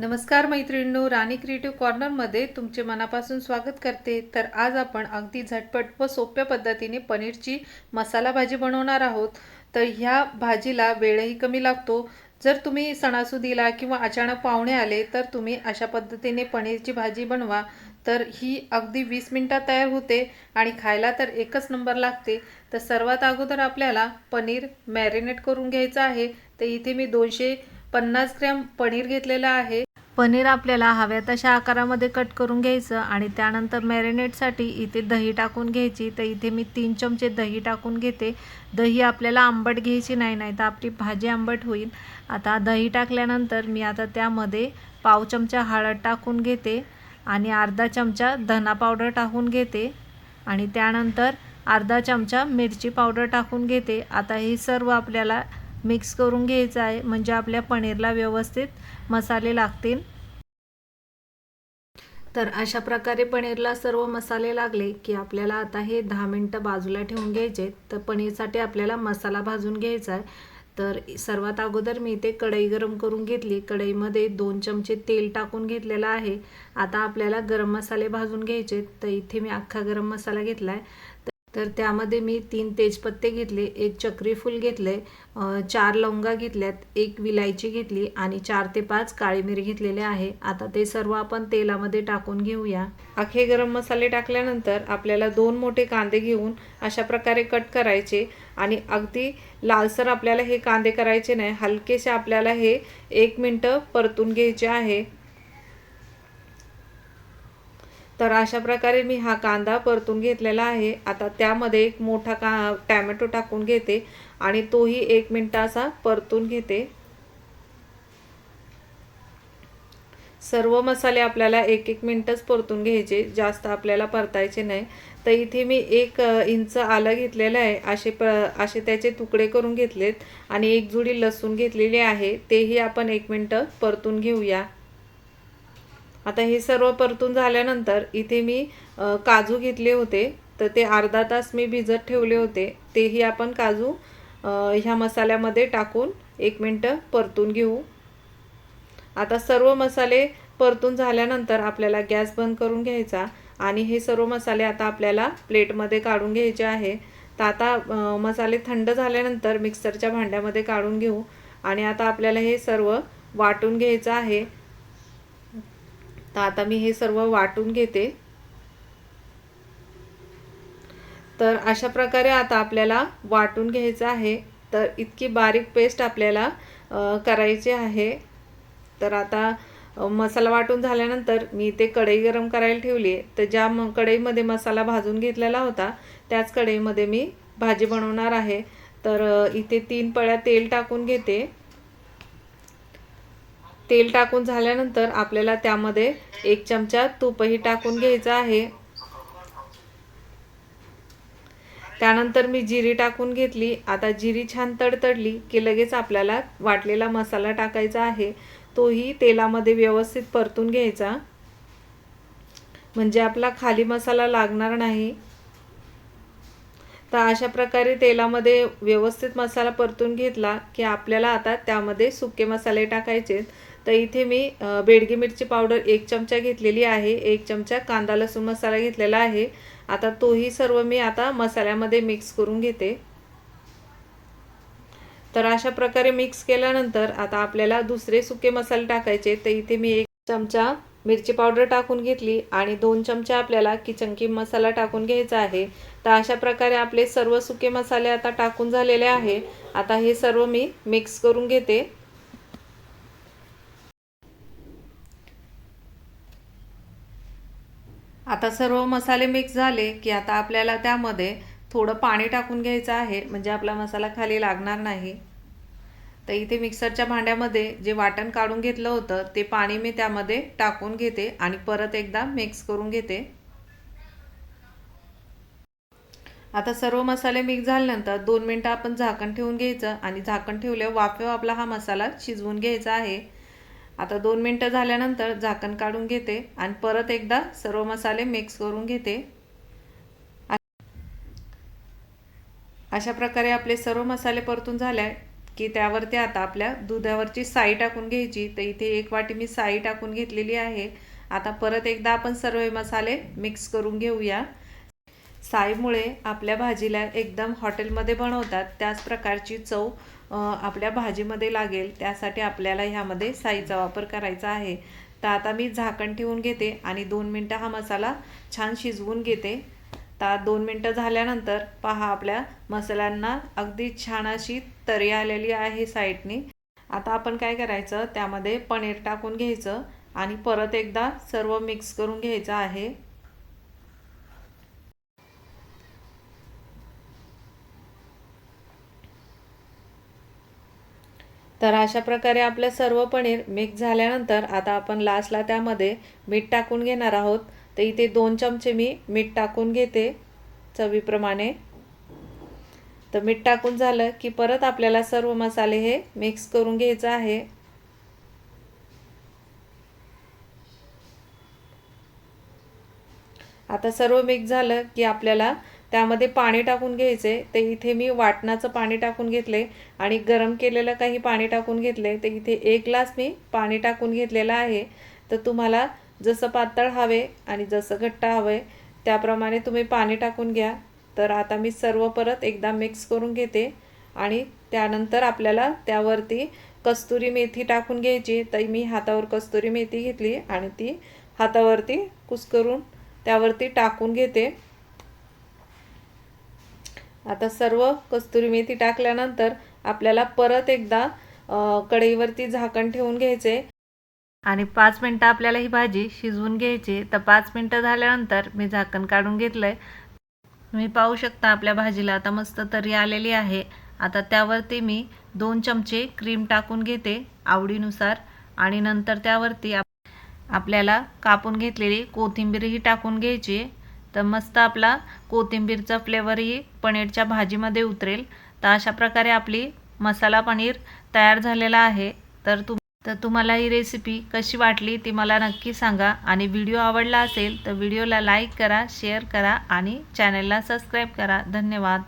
नमस्कार मैत्रिणींनो राणी क्रिएटिव्ह कॉर्नरमध्ये तुमचे मनापासून स्वागत करते. तर आज आपण अगदी झटपट व सोप्या पद्धतीने पनीरची मसाला भाजी बनवणार आहोत. तर ह्या भाजीला वेळही कमी लागतो. जर तुम्ही सणासुदीला किंवा अचानक पाहुणे आले तर तुम्ही अशा पद्धतीने पनीरची भाजी बनवा. तर ही अगदी वीस मिनटात तयार होते आणि खायला तर एकच नंबर लागते. तर सर्वात अगोदर आपल्याला पनीर मॅरिनेट करून घ्यायचं आहे. तर इथे मी दोनशे पन्नास ग्रॅम पनीर घेतलेलं आहे. पनीर आपल्याला हव्या तशा आकारामध्ये कट करून घ्यायचं आणि त्यानंतर मॅरिनेटसाठी इथे दही टाकून घ्यायची. तर इथे मी तीन चमचे दही टाकून घेते. दही आपल्याला आंबट घ्यायची नाही नाही तर आपली भाजी आंबट होईल. आता दही टाकल्यानंतर मी आता त्यामध्ये पाव चमचा हळद टाकून घेते आणि अर्धा चमचा धना पावडर टाकून घेते. आणि त्यानंतर अर्धा चमचा मिरची पावडर टाकून घेते. आता हे सर्व आपल्याला मिक्स करून घ्यायचं आहे. म्हणजे आपल्या पनीरला व्यवस्थित मसाले लागतील. तर अशा प्रकारे पनीरला सर्व मसाले लागले की आपल्याला आता हे दहा मिनटं बाजूला ठेवून घ्यायचे तर पनीरसाठी आपल्याला मसाला भाजून घ्यायचा आहे. तर सर्वात अगोदर मी इथे कढई गरम करून घेतली. कढईमध्ये दोन चमचे तेल टाकून घेतलेलं आहे. आता आपल्याला गरम मसाले भाजून घ्यायचे तर इथे मी अख्खा गरम मसाला घेतला आहे. तर त्यामध्ये मी तीन तेजपत्ते घेतले एक चक्रीफूल घेतले चार लवंगा घेतल्यात एक विलायची घेतली आणि चार ते पाच काळी मिरी घेतलेले आहे. आता ते सर्व आपण तेलामध्ये टाकून घेऊया. अखे गरम मसाले टाकल्यानंतर आपल्याला दोन मोठे कांदे घेऊन अशा प्रकारे कट करायचे आणि अगदी लालसर आपल्याला हे कांदे करायचे नाही हलकेसे आपल्याला हे एक मिनटं परतून घ्यायचे आहे. तर अशा प्रकारे मी हा कांदा परतून घेतलेला आहे. आता त्यामध्ये एक मोठा का टॅमॅटो टाकून घेते आणि तोही एक मिनटं असा परतून घेते. सर्व मसाले आपल्याला एक एक मिनटच परतून घ्यायचे. जास्त आपल्याला परतायचे नाही. तर इथे मी एक इंच आलं घेतलेलं आहे. असे प असे त्याचे तुकडे करून घेतलेत आणि एक जुडी लसूण घेतलेली आहे. तेही आपण एक मिनटं परतून घेऊया. आता हे सर्व परतून झाल्यानंतर इथे मी काजू घेतले होते. तर ते अर्धा तास मी भिजत ठेवले होते. तेही आपण काजू ह्या मसाल्यामध्ये टाकून एक मिनटं परतून घेऊ. आता सर्व मसाले परतून झाल्यानंतर आपल्याला गॅस बंद करून घ्यायचा आणि हे सर्व मसाले आता आपल्याला प्लेटमध्ये काढून घ्यायचे आहे. तर आता मसाले थंड झाल्यानंतर मिक्सरच्या भांड्यामध्ये काढून घेऊ आणि आता आपल्याला हे सर्व वाटून घ्यायचं आहे. तर आता मी हे सर्व वाटून घेते. तर अशा प्रकारे आता आपल्याला वाटून घ्यायचं आहे. तर इतकी बारीक पेस्ट आपल्याला करायची आहे. तर आता मसाला वाटून झाल्यानंतर मी ते कढई गरम करायला ठेवली आहे. तर ज्या म कढईमध्ये मसाला भाजून घेतलेला होता त्याच कढईमध्ये मी भाजी बनवणार आहे. तर इथे तीन पळ्या तेल टाकून घेते. तेल टाकून झाल्यानंतर आपल्याला त्यामध्ये एक चमचा तूपही टाकून घ्यायचं आहे. त्यानंतर मी जिरी टाकून घेतली. आता जिरी छान तडतडली की लगेच आपल्याला वाटलेला मसाला टाकायचा आहे. तोही तेलामध्ये व्यवस्थित परतून घ्यायचा. म्हणजे आपला खाली मसाला लागणार नाही. तर अशा प्रकारे तेलामध्ये व्यवस्थित मसाला परतून घेतला की आपल्याला आता त्यामध्ये सुके मसाले टाकायचे तर इथे मी बेडगी मिरची पावडर एक चमचा घेतलेली आहे एक चमचा कांदा लसूण मसाला घेतलेला आहे. आता तोही सर्व मी आता मसाल्यामध्ये मिक्स करून घेते. तर अशा प्रकारे मिक्स केल्यानंतर आता आपल्याला दुसरे सुके मसाले टाकायचे तर इथे मी एक चमचा मिरची पावडर टाकून घेतली आणि दोन चमचे आपल्याला किचन किंग मसाला टाकून घ्यायचा आहे. तर अशा प्रकारे आपले सर्व सुके मसाले आता टाकून झालेले आहे. आता हे सर्व मी मिक्स करून घेते. आता सर्व मसाले मिक्स झाले की आता आपल्याला त्यामध्ये थोडं पाणी टाकून घ्यायचं आहे. म्हणजे आपला मसाला खाली लागणार नाही. तर इथे मिक्सरच्या भांड्यामध्ये जे वाटण काढून घेतलं होतं ते पाणी मी त्यामध्ये टाकून घेते आणि परत एकदा मिक्स करून घेते. आता सर्व मसाले मिक्स झाल्यानंतर दोन मिनटं आपण झाकण ठेवून घ्यायचं आणि झाकण ठेवल्यावर वाफेवर आपला हा मसाला शिजवून घ्यायचा आहे. आता दोन मिनटं झाल्यानंतर झाकण काढून घेते आणि परत एकदा सर्व मसाले मिक्स करून घेते. अशा प्रकारे आपले सर्व मसाले परतून झाले की त्यावरती आता आपल्या दुधावरची साई टाकून घ्यायची. तर इथे एक वाटी मी साई टाकून घेतलेली आहे. आता परत एकदा आपण सर्व मसाले मिक्स करून घेऊया. साईमुळे आपल्या भाजीला एकदम हॉटेलमध्ये बनवतात. त्याच प्रकारची चव आपल्या भाजीमध्ये लागेल त्यासाठी आपल्याला ह्यामध्ये साईचा वापर करायचा आहे. तर आता मी झाकण ठेवून घेते आणि दोन मिनटं हा मसाला छान शिजवून घेते. तर दोन मिनटं झाल्यानंतर पहा आपल्या मसाल्यांना अगदी छान अशी तरी आलेली आहे साईडनी. आता आपण काय करायचं त्यामध्ये पनीर टाकून घ्यायचं आणि परत एकदा सर्व मिक्स करून घ्यायचं आहे. तर अशा प्रकारे आपलं सर्व पनीर मिक्स झाल्यानंतर आता आपण लास्टला त्यामध्ये मीठ टाकून घेणार आहोत. तर इथे दोन चमचे मी मीठ टाकून घेते चवीप्रमाणे. तर मीठ टाकून झालं की परत आपल्याला सर्व मसाले हे मिक्स करून घ्यायचं आहे. आता सर्व मिक्स झालं की आपल्याला त्यामध्ये पाणी टाकून घ्यायचे ते इथे मी वाटणाचं पाणी टाकून घेतले आणि गरम केलेलं काही पाणी टाकून घेतले. ते इथे एक ग्लास मी पाणी टाकून घेतलेलं आहे. तर तुम्हाला जसं पातळ हवे आणि जसं घट्ट हवं त्याप्रमाणे तुम्ही पाणी टाकून घ्या. तर आता मी सर्व परत एकदा मिक्स करून घेते आणि त्यानंतर आपल्याला त्यावरती कस्तुरी मेथी टाकून घ्यायची. तर मी हातावर कस्तुरी मेथी घेतली आणि ती हातावरती कुस्करून त्यावरती टाकून घेते. आता सर्व कस्तुरी मेथी टाकल्यानंतर आपल्याला परत एकदा कढईवरती झाकण ठेवून घ्यायचे. आणि पाच मिनटं आपल्याला ही भाजी शिजवून घ्यायची. तर पाच मिनटं झाल्यानंतर मी झाकण काढून घेतलं आहे तुम्ही पाहू शकता आपल्या भाजीला आता मस्त तरी आलेली आहे. आता त्यावरती मी दोन चमचे क्रीम टाकून घेते आवडीनुसार. आणि नंतर त्यावरती आप आपल्याला कापून घेतलेली कोथिंबीरही टाकून घ्यायची. तर मस्त आपला कोथिंबीरचा फ्लेवरही पनीरच्या भाजीमध्ये उतरेल. तर अशा प्रकारे आपली मसाला पनीर तयार झालेला आहे. तर तुम तर तुम्हाला ही रेसिपी कशी वाटली ती मला नक्की सांगा. आणि व्हिडिओ आवडला असेल तर व्हिडिओला लाईक करा शेअर करा आणि चॅनलला सबस्क्राईब करा. धन्यवाद.